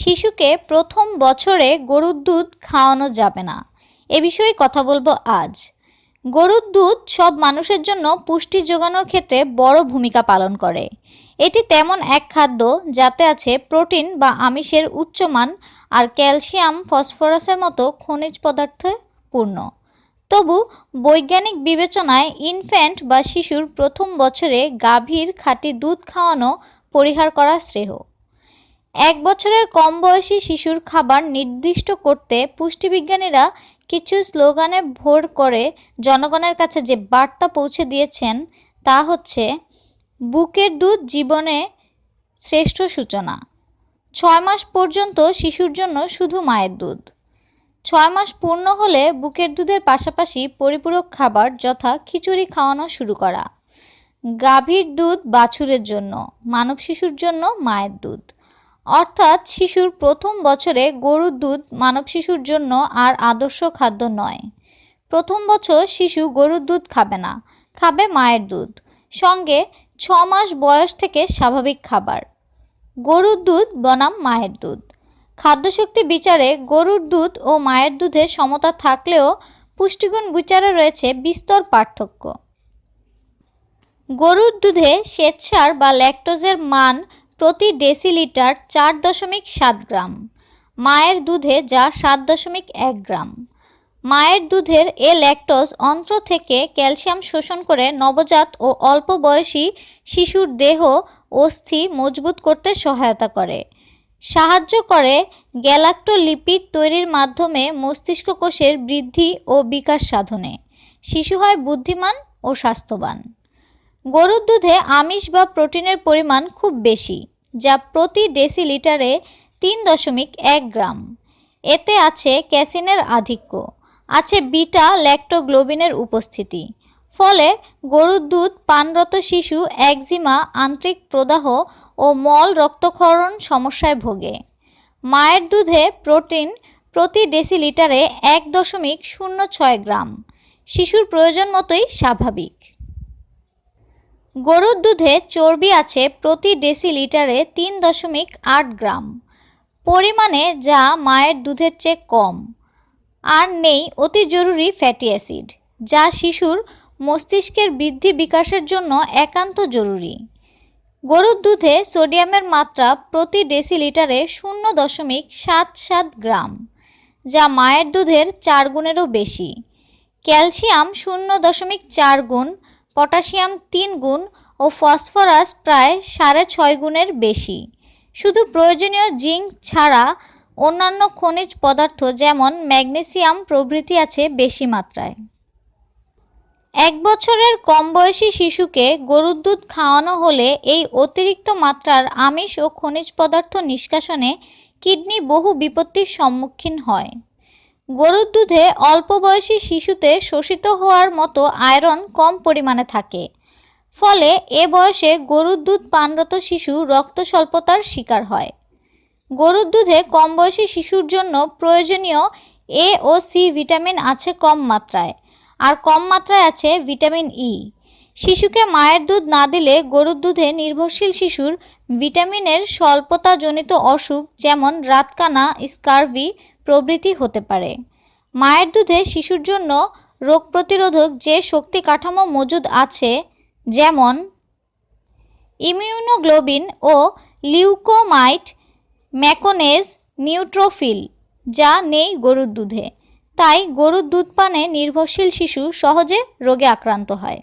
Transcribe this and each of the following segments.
শিশুকে প্রথম বছরে গরুর দুধ খাওয়ানো যাবে না। এ বিষয়ে কথা বলব আজ। গরুর দুধ সব মানুষের জন্য পুষ্টি যোগানোর ক্ষেত্রে বড় ভূমিকা পালন করে। এটি তেমন এক খাদ্য যাতে আছে প্রোটিন বা আমিষের উচ্চমান আর ক্যালসিয়াম, ফসফরাসের মতো খনিজ পদার্থে পূর্ণ। তবু বৈজ্ঞানিক বিবেচনায় ইনফ্যান্ট বা শিশুর প্রথম বছরে গাভীর খাঁটি দুধ খাওয়ানো পরিহার করা শ্রেয়। এক বছরের কম বয়সী শিশুর খাবার নির্দিষ্ট করতে পুষ্টিবিজ্ঞানীরা কিছু স্লোগানে ভোর করে জনগণের কাছে যে বার্তা পৌঁছে দিয়েছেন তা হচ্ছে, বুকের দুধ জীবনে শ্রেষ্ঠ সূচনা। ছয় মাস পর্যন্ত শিশুর জন্য শুধু মায়ের দুধ। ছয় মাস পূর্ণ হলে বুকের দুধের পাশাপাশি পরিপূরক খাবার যথা খিচুড়ি খাওয়ানো শুরু করা। গাভীর দুধ বাছুরের জন্য, মানব শিশুর জন্য মায়ের দুধ। অর্থাৎ শিশুর প্রথম বছরে গরুর দুধ মানব শিশুর জন্য আর আদর্শ খাদ্য নয়। প্রথম বছর শিশু গরুর দুধ খাবে না, খাবে মায়ের দুধ। সঙ্গে ছ মাস বয়স থেকে স্বাভাবিক খাবার। গরুর দুধ বনাম মায়ের দুধ। খাদ্যশক্তি বিচারে গরুর দুধ ও মায়ের দুধে সমতা থাকলেও পুষ্টিগুণ বিচারে রয়েছে বিস্তর পার্থক্য। গরুর দুধে শ্বেতসার বা ল্যাকটোজের মান প্রতি ডেসিলিটার চার দশমিক সাত গ্রাম। মায়ের দুধে যা সাত দশমিক এক গ্রাম। মায়ের দুধের এ ল্যাকটোজ অন্ত্র থেকে ক্যালসিয়াম শোষণ করে নবজাত ও অল্প বয়সী শিশুর দেহ, অস্থি মজবুত করতে সহায়তা করে। সাহায্য করে গ্যালাক্টোলিপিড তৈরির মাধ্যমে মস্তিষ্ক কোষের বৃদ্ধি ও বিকাশ সাধনে। শিশু হয় বুদ্ধিমান ও স্বাস্থ্যবান। গরুর দুধে আমিষ বা প্রোটিনের পরিমাণ খুব বেশি, যা প্রতি ডেসিলিটারে তিন দশমিক এক গ্রাম। এতে আছে ক্যাসিনের আধিক্য, আছে বিটা ল্যাক্টোগ্লোবিনের উপস্থিতি। ফলে গরুর দুধ পানরত শিশু একজিমা, আন্তরিক প্রদাহ ও মল রক্তক্ষরণ সমস্যায় ভোগে। মায়ের দুধে প্রোটিন প্রতি ডেসিলিটারে এক দশমিক শূন্য ছয় গ্রাম, শিশুর প্রয়োজন মতোই স্বাভাবিক। গরুর দুধে চর্বি আছে প্রতি ডেসিলিটারে তিন দশমিক আট গ্রাম। পরিমাণে যা মায়ের দুধের চেয়ে কম। আর নেই অতি জরুরি ফ্যাটি অ্যাসিড, যা শিশুর মস্তিষ্কের বৃদ্ধি বিকাশের জন্য একান্ত জরুরি। গরুর দুধে সোডিয়ামের মাত্রা প্রতি ডেসিলিটারে শূন্য দশমিক সাত সাত গ্রাম, যা মায়ের দুধের চার গুণেরও বেশি। ক্যালসিয়াম শূন্য দশমিক চার গুণ পটাশিয়াম তিন গুণ ও ফসফরাস প্রায় সাড়ে ছয় গুণের বেশি। শুধু প্রয়োজনীয় জিঙ্ক ছাড়া অন্যান্য খনিজ পদার্থ যেমন ম্যাগনেসিয়াম প্রভৃতি আছে বেশি মাত্রায়। এক বছরের কম বয়সী শিশুকে গরুর দুধ খাওয়ানো হলে এই অতিরিক্ত মাত্রার আমিষ ও খনিজ পদার্থ নিষ্কাশনে কিডনি বহু বিপত্তির সম্মুখীন হয়। গরুর দুধে অল্প বয়সী শিশুতে শোষিত হওয়ার মতো আয়রন কম পরিমাণে থাকে। ফলে এ বয়সে গরুর দুধ পানরত শিশু রক্ত স্বল্পতার শিকার হয়। গরুর দুধে কম বয়সী শিশুর জন্য প্রয়োজনীয় এ ও সি ভিটামিন আছে কম মাত্রায়। আর কম মাত্রায় আছে ভিটামিন ই। শিশুকে মায়ের দুধ না দিলে গরুর দুধে নির্ভরশীল শিশুর ভিটামিনের স্বল্পতাজনিত অসুখ যেমন রাতকানা, স্কারভি প্রভৃতি হতে পারে। মায়ের দুধে শিশুর জন্য রোগ প্রতিরোধক যে শক্তি কাঠামো মজুদ আছে, যেমন ইমিউনোগ্লোবিন ও লিউকোমাইট ম্যাকোনেজ নিউট্রোফিল, যা নেই গরুর দুধে। তাই গরুর দুধ পানে নির্ভরশীল শিশু সহজে রোগে আক্রান্ত হয়।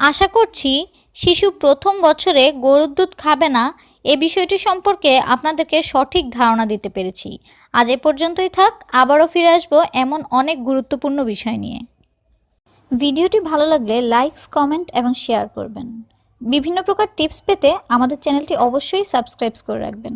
আশা করছি শিশু প্রথম বছরে গরুর দুধ খাবে না, এ বিষয়টি সম্পর্কে আপনাদেরকে সঠিক ধারণা দিতে পেরেছি। আজ এ পর্যন্তই থাক, আবারও ফিরে আসব এমন অনেক গুরুত্বপূর্ণ বিষয় নিয়ে। ভিডিওটি ভালো লাগলে লাইকস কমেন্ট এবং শেয়ার করবেন। বিভিন্ন প্রকার টিপস পেতে আমাদের চ্যানেলটি অবশ্যই সাবস্ক্রাইব করে রাখবেন।